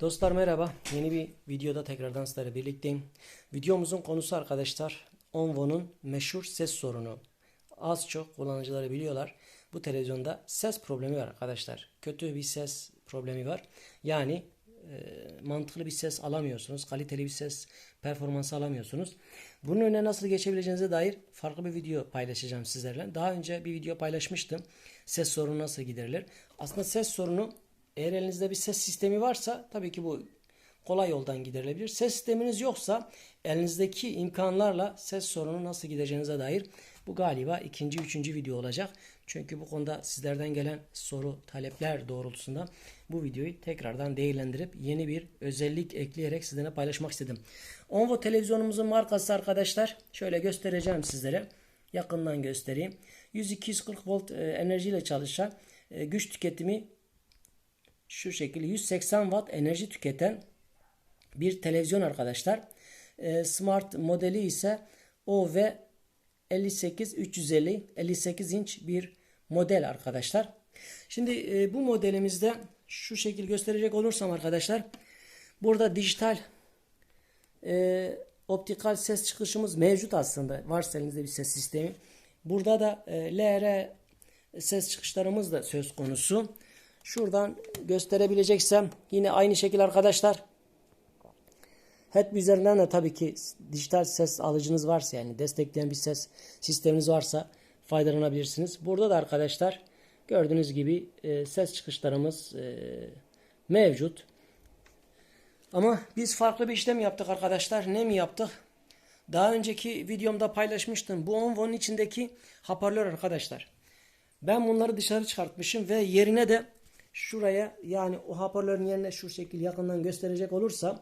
Dostlar merhaba. Yeni bir videoda tekrardan sizlerle birlikteyim. Videomuzun konusu arkadaşlar Onvo'nun meşhur ses sorunu. Az çok kullanıcıları biliyorlar. Bu televizyonda ses problemi var arkadaşlar. Kötü bir ses problemi var. Yani e, mantıklı bir ses alamıyorsunuz. Kaliteli bir ses performansı alamıyorsunuz. Bunun önüne nasıl geçebileceğinize dair farklı bir video paylaşacağım sizlerle. Daha önce bir video paylaşmıştım. Ses sorunu nasıl giderilir? Aslında ses sorunu eğer elinizde bir ses sistemi varsa tabii ki bu kolay yoldan giderilebilir. Ses sisteminiz yoksa elinizdeki imkanlarla ses sorunu nasıl gideceğinize dair bu galiba ikinci, üçüncü video olacak. Çünkü bu konuda sizlerden gelen soru, talepler doğrultusunda bu videoyu tekrardan değerlendirip yeni bir özellik ekleyerek sizinle paylaşmak istedim. Onvo televizyonumuzun markası arkadaşlar. Şöyle göstereceğim sizlere. Yakından göstereyim. 100-240 volt e, enerjiyle çalışan e, güç tüketimi şu şekilde 180 watt enerji tüketen bir televizyon arkadaşlar. E, smart modeli ise OV 58 350 58 inç bir model arkadaşlar. Şimdi e, bu modelimizde şu şekil gösterecek olursam arkadaşlar burada dijital e, optikal ses çıkışımız mevcut aslında. Varsa elinizde bir ses sistemi. Burada da e, LR ses çıkışlarımız da söz konusu. Şuradan gösterebileceksem yine aynı şekil arkadaşlar. Head üzerinden de tabii ki dijital ses alıcınız varsa yani destekleyen bir ses sisteminiz varsa faydalanabilirsiniz. Burada da arkadaşlar gördüğünüz gibi e, ses çıkışlarımız e, mevcut. Ama biz farklı bir işlem yaptık arkadaşlar. Ne mi yaptık? Daha önceki videomda paylaşmıştım. Bu Onvo'nun içindeki hoparlör arkadaşlar. Ben bunları dışarı çıkartmışım ve yerine de şuraya yani o hoparlörün yerine şu şekil yakından gösterecek olursam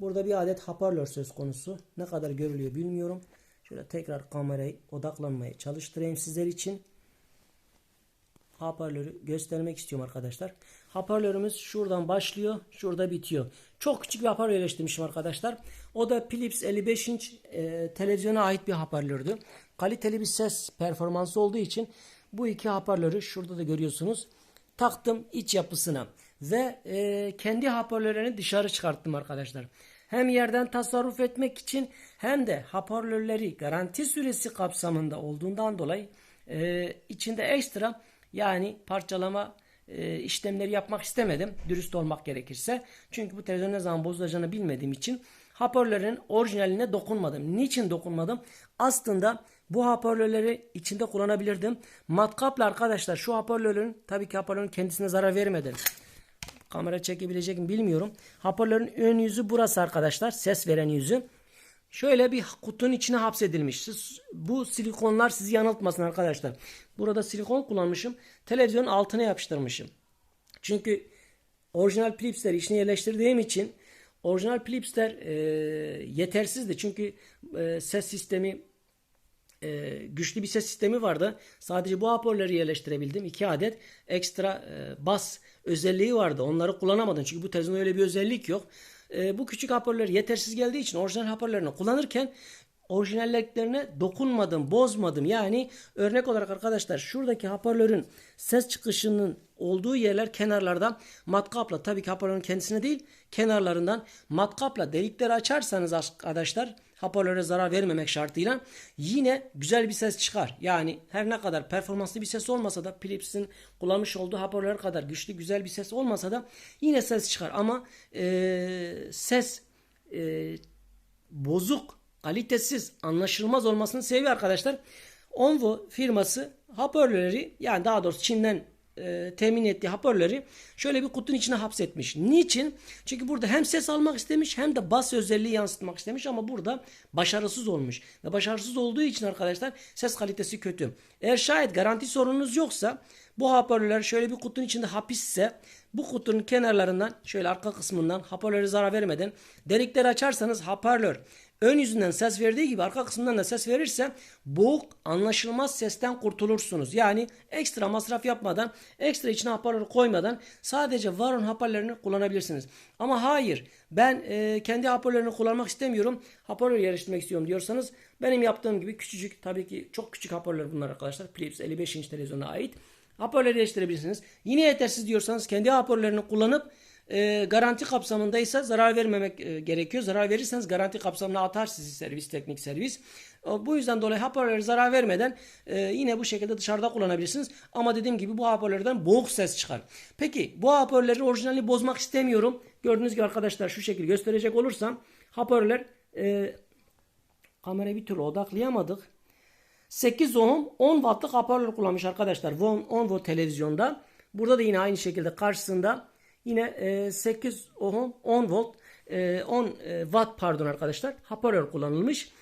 burada bir adet hoparlör söz konusu. Ne kadar görülüyor bilmiyorum. Şöyle tekrar kamerayı odaklanmaya çalıştırayım sizler için. Hoparlörü göstermek istiyorum arkadaşlar. Hoparlörümüz şuradan başlıyor. Şurada bitiyor. Çok küçük bir hoparlör yerleştirmişim arkadaşlar. O da Philips 55 inç e, televizyona ait bir hoparlördü. Kaliteli bir ses performansı olduğu için bu iki hoparlörü şurada da görüyorsunuz. Taktım iç yapısına. Ve e, kendi hoparlörlerini dışarı çıkarttım arkadaşlar. Hem yerden tasarruf etmek için hem de hoparlörleri garanti süresi kapsamında olduğundan dolayı e, içinde ekstra yani parçalama e, işlemleri yapmak istemedim. Dürüst olmak gerekirse. Çünkü bu televizyon ne zaman bozulacağını bilmediğim için hoparlörlerin orijinaline dokunmadım. Niçin dokunmadım? Aslında bu hoparlörleri içinde kullanabilirdim. Matkapla arkadaşlar şu hoparlörün tabii ki hoparlörün kendisine zarar vermeden kamera çekebilecek mi bilmiyorum. Hoparlörün ön yüzü burası arkadaşlar. Ses veren yüzü. Şöyle bir kutunun içine hapsedilmiş. Bu silikonlar sizi yanıltmasın arkadaşlar. Burada silikon kullanmışım. Televizyonun altına yapıştırmışım. Çünkü orijinal Philips'leri içine yerleştirdiğim için orijinal Philips'ler e, yetersizdi. Çünkü e, ses sistemi e, güçlü bir ses sistemi vardı. Sadece bu hoparlörleri yerleştirebildim. 2 adet ekstra e, bas özelliği vardı. Onları kullanamadım. Çünkü bu televizyonda öyle bir özellik yok. E, bu küçük hoparlör yetersiz geldiği için orijinal hoparlörünü kullanırken orijinalliklerine dokunmadım, bozmadım. Yani örnek olarak arkadaşlar şuradaki hoparlörün ses çıkışının olduğu yerler kenarlarda matkapla tabii ki hoparlörün kendisine değil kenarlarından matkapla delikleri açarsanız arkadaşlar hoparlöre zarar vermemek şartıyla yine güzel bir ses çıkar. Yani her ne kadar performanslı bir ses olmasa da Philips'in kullanmış olduğu hoparlör kadar güçlü güzel bir ses olmasa da yine ses çıkar. Ama e, ses e, bozuk, kalitesiz, anlaşılmaz olmasının sebebi arkadaşlar Onvo firması hoparlörleri yani daha doğrusu Çin'den e, temin ettiği hoparlörleri şöyle bir kutunun içine hapsetmiş. Niçin? Çünkü burada hem ses almak istemiş hem de bas özelliği yansıtmak istemiş ama burada başarısız olmuş. Ve başarısız olduğu için arkadaşlar ses kalitesi kötü. Eğer şayet garanti sorununuz yoksa bu hoparlörler şöyle bir kutunun içinde hapisse bu kutunun kenarlarından şöyle arka kısmından hoparlöre zarar vermeden delikleri açarsanız hoparlör ön yüzünden ses verdiği gibi arka kısmından da ses verirse boğuk anlaşılmaz sesten kurtulursunuz. Yani ekstra masraf yapmadan ekstra içine hoparlör koymadan sadece var olan hoparlörünü kullanabilirsiniz. Ama hayır ben e, kendi hoparlörünü kullanmak istemiyorum hoparlör yerleştirmek istiyorum diyorsanız benim yaptığım gibi küçücük tabii ki çok küçük hoparlör bunlar arkadaşlar. Philips 55 inç televizyona ait. Hoparlörü yerleştirebilirsiniz. Yine yetersiz diyorsanız kendi hoparlörünü kullanıp e, garanti kapsamındaysa zarar vermemek e, gerekiyor. Zarar verirseniz garanti kapsamına atar sizi servis, teknik servis. Bu yüzden dolayı hoparlöre zarar vermeden e, yine bu şekilde dışarıda kullanabilirsiniz. Ama dediğim gibi bu hoparlörden boğuk ses çıkar. Peki bu hoparlörlerin orijinalini bozmak istemiyorum. Gördüğünüz gibi arkadaşlar şu şekilde gösterecek olursam hoparlörler e, kamerayı bir türlü odaklayamadık. 8 ohm 10 wattlık hoparlör kullanmış arkadaşlar. 10, 10 watt televizyonda. Burada da yine aynı şekilde karşısında yine e, 8 ohm 10 volt e, 10 e, watt pardon arkadaşlar hoparlör kullanılmış.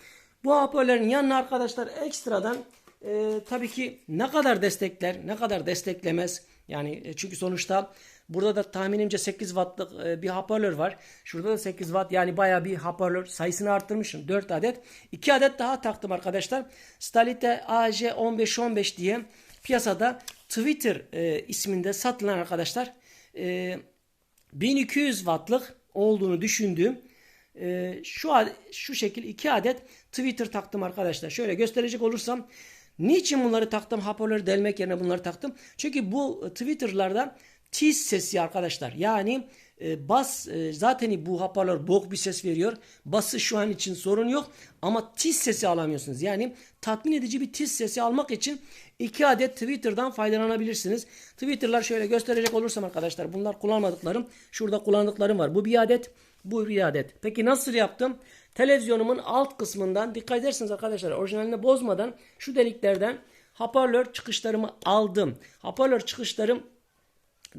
Bu hoparlörün yanına arkadaşlar ekstradan e, tabii ki ne kadar destekler ne kadar desteklemez yani e, çünkü sonuçta burada da tahminimce 8 wattlık e, bir hoparlör var. Şurada da 8 watt yani baya bir hoparlör sayısını arttırmışım 4 adet. 2 adet daha taktım arkadaşlar. Stalite AJ1515 diye piyasada Twitter e, isminde satılan arkadaşlar e, 1200 wattlık olduğunu düşündüğüm e, şu şu şekil iki adet Twitter taktım arkadaşlar. Şöyle gösterecek olursam niçin bunları taktım? Hoparlörü delmek yerine bunları taktım. Çünkü bu Twitter'larda tiz sesi arkadaşlar. Yani e, bas e, zaten bu hoparlör bok bir ses veriyor. Bası şu an için sorun yok ama tiz sesi alamıyorsunuz. Yani tatmin edici bir tiz sesi almak için iki adet Twitter'dan faydalanabilirsiniz. Twitter'lar şöyle gösterecek olursam arkadaşlar bunlar kullanmadıklarım. Şurada kullandıklarım var. Bu bir adet, bu bir adet. Peki nasıl yaptım? Televizyonumun alt kısmından dikkat ederseniz arkadaşlar orijinalini bozmadan şu deliklerden hoparlör çıkışlarımı aldım. Hoparlör çıkışlarım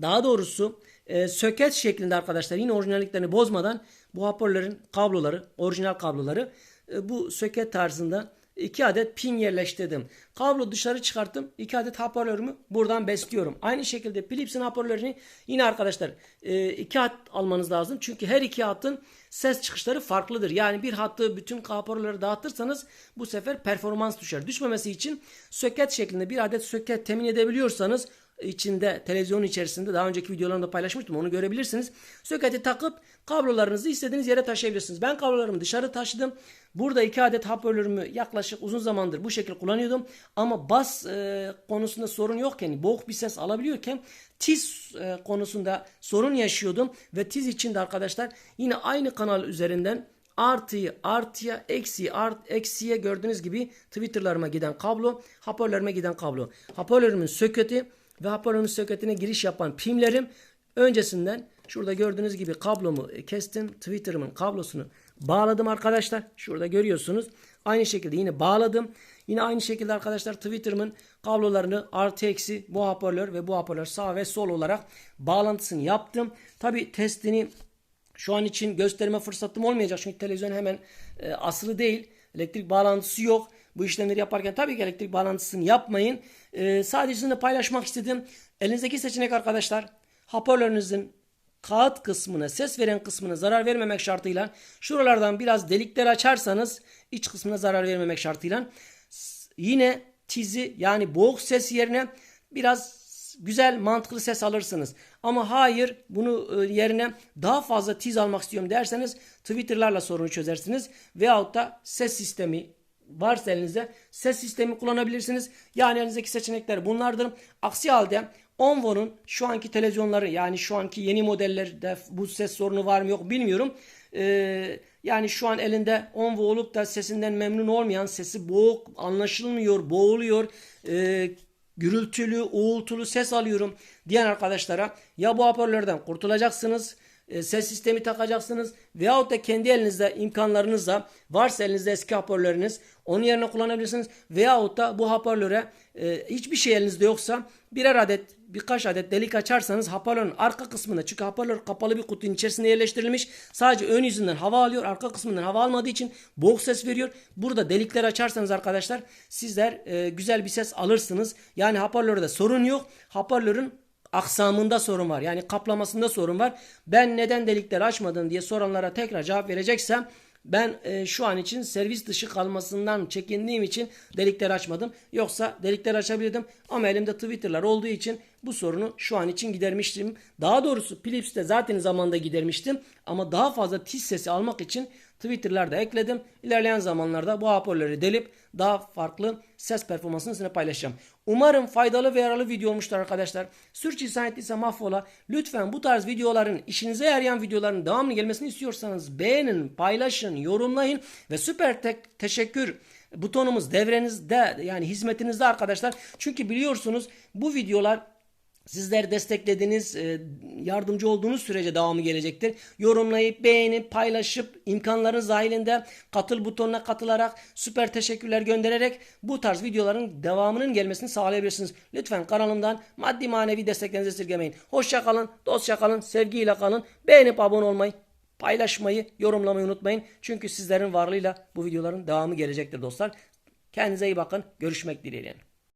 daha doğrusu e, söket şeklinde arkadaşlar yine orijinalliklerini bozmadan bu hoparlörün kabloları, orijinal kabloları e, bu söket tarzında iki adet pin yerleştirdim. Kablo dışarı çıkarttım. iki adet hoparlörümü buradan besliyorum. Aynı şekilde Philips'in hoparlörünü yine arkadaşlar e, iki hat almanız lazım. Çünkü her iki hattın ses çıkışları farklıdır. Yani bir hattı bütün hoparlörleri dağıtırsanız bu sefer performans düşer. Düşmemesi için söket şeklinde bir adet söket temin edebiliyorsanız içinde televizyonun içerisinde daha önceki videolarımda paylaşmıştım onu görebilirsiniz. Soketi takıp kablolarınızı istediğiniz yere taşıyabilirsiniz. Ben kablolarımı dışarı taşıdım. Burada iki adet hoparlörümü yaklaşık uzun zamandır bu şekilde kullanıyordum. Ama bas e, konusunda sorun yokken, boğuk bir ses alabiliyorken tiz e, konusunda sorun yaşıyordum. Ve tiz için de arkadaşlar yine aynı kanal üzerinden artıyı artıya eksiyi art eksiye gördüğünüz gibi Twitter'larıma giden kablo, hoparlörüme giden kablo. Hoparlörümün söketi ve hoparlörün söketine giriş yapan pimlerim öncesinden şurada gördüğünüz gibi kablomu kestim. Twitter'ımın kablosunu bağladım arkadaşlar. Şurada görüyorsunuz. Aynı şekilde yine bağladım. Yine aynı şekilde arkadaşlar Twitter'ımın kablolarını artı eksi bu hoparlör ve bu hoparlör sağ ve sol olarak bağlantısını yaptım. Tabi testini şu an için gösterme fırsatım olmayacak çünkü televizyon hemen e, asılı değil. Elektrik bağlantısı yok. Bu işlemleri yaparken tabii ki elektrik bağlantısını yapmayın. E, sadece sizinle paylaşmak istedim. Elinizdeki seçenek arkadaşlar hoparlörünüzün kağıt kısmına, ses veren kısmına zarar vermemek şartıyla şuralardan biraz delikler açarsanız iç kısmına zarar vermemek şartıyla yine tizi yani boğuk ses yerine biraz güzel mantıklı ses alırsınız. Ama hayır bunu e, yerine daha fazla tiz almak istiyorum derseniz Twitter'larla sorunu çözersiniz. Veyahut da ses sistemi varsa elinizde ses sistemi kullanabilirsiniz. Yani elinizdeki seçenekler bunlardır. Aksi halde Onvo'nun şu anki televizyonları yani şu anki yeni modellerde bu ses sorunu var mı yok bilmiyorum. Ee, yani şu an elinde Onvo olup da sesinden memnun olmayan sesi boğuk anlaşılmıyor boğuluyor. Ee, gürültülü, uğultulu ses alıyorum diyen arkadaşlara ya bu hoparlörden kurtulacaksınız ses sistemi takacaksınız. Veyahut da kendi elinizde imkanlarınızla varsa elinizde eski hoparlörünüz onun yerine kullanabilirsiniz. Veyahut da bu hoparlöre e, hiçbir şey elinizde yoksa birer adet birkaç adet delik açarsanız hoparlörün arka kısmına çünkü hoparlör kapalı bir kutunun içerisinde yerleştirilmiş sadece ön yüzünden hava alıyor arka kısmından hava almadığı için boğuk ses veriyor. Burada delikler açarsanız arkadaşlar sizler e, güzel bir ses alırsınız. Yani hoparlörde sorun yok. Hoparlörün aksamında sorun var. Yani kaplamasında sorun var. Ben neden delikleri açmadın diye soranlara tekrar cevap vereceksem ben e, şu an için servis dışı kalmasından çekindiğim için delikleri açmadım. Yoksa delikleri açabilirdim ama elimde Twitter'lar olduğu için bu sorunu şu an için gidermiştim. Daha doğrusu Philips'te zaten zamanda gidermiştim ama daha fazla tiz sesi almak için Twitter'larda ekledim. İlerleyen zamanlarda bu hoparlörleri delip daha farklı ses performansını sizinle paylaşacağım. Umarım faydalı ve yararlı video olmuştur arkadaşlar. Sürçülisan ettiyse mahvola. Lütfen bu tarz videoların işinize yarayan videoların devamlı gelmesini istiyorsanız beğenin, paylaşın, yorumlayın ve süper tek teşekkür butonumuz devrenizde yani hizmetinizde arkadaşlar. Çünkü biliyorsunuz bu videolar Sizler desteklediğiniz, e, yardımcı olduğunuz sürece devamı gelecektir. Yorumlayıp, beğenip, paylaşıp, imkanlarınız dahilinde katıl butonuna katılarak, süper teşekkürler göndererek bu tarz videoların devamının gelmesini sağlayabilirsiniz. Lütfen kanalımdan maddi manevi desteklerinizi esirgemeyin. Hoşça kalın, dostça sevgiyle kalın. Beğenip abone olmayı, paylaşmayı, yorumlamayı unutmayın. Çünkü sizlerin varlığıyla bu videoların devamı gelecektir dostlar. Kendinize iyi bakın. Görüşmek dileğiyle.